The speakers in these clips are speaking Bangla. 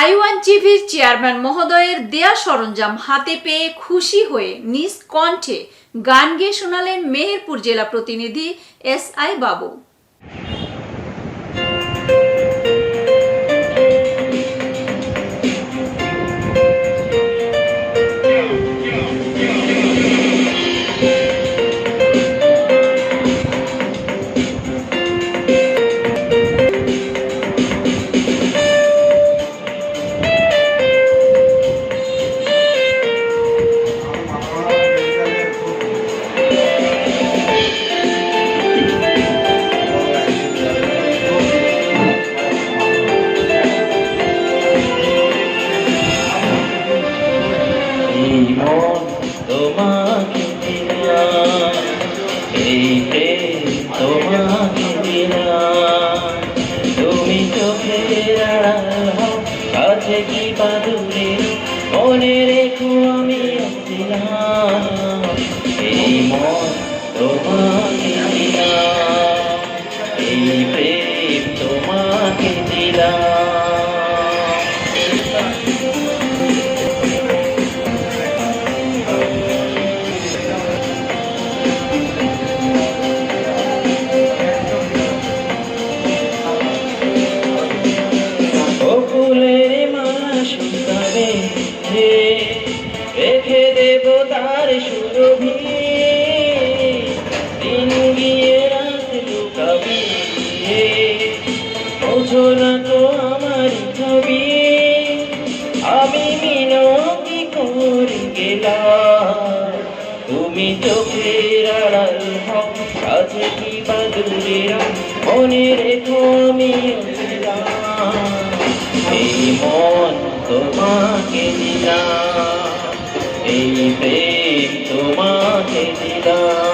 আই ওয়ান টিভির চেয়ারম্যান মহোদয়ের দেয়া সরঞ্জাম হাতে পেয়ে খুশি হয়ে নিজ কণ্ঠে গান গেয়ে শোনালেন মেহেরপুর জেলা প্রতিনিধি এস আই বাবু। কাছে কি বাদুরে মনে রেখো আমি এই মন তোমাকে দিলাম। এই প্রেম তোমাকে দিলাম। সুরভি দিন গিয়ে ছবি আমি তুমি চোখের আড়াল কি বা মনে রেখো আমি এই মন তোমাকে এই তোমাকে দিলাম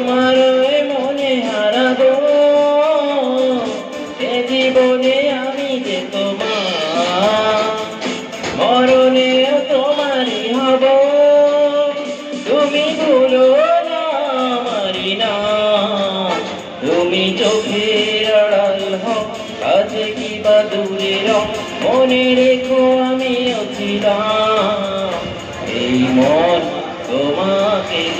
তোমার মনে হারাবো। এ জীবনে আমি যে তোমার মরণেও তোমারই হব। তুমি ভুলো না না। তুমি চোখের আড়াল হও কাছে কি বা দূরে মনে রেখো আমি ছিলাম এই মন তোমাকে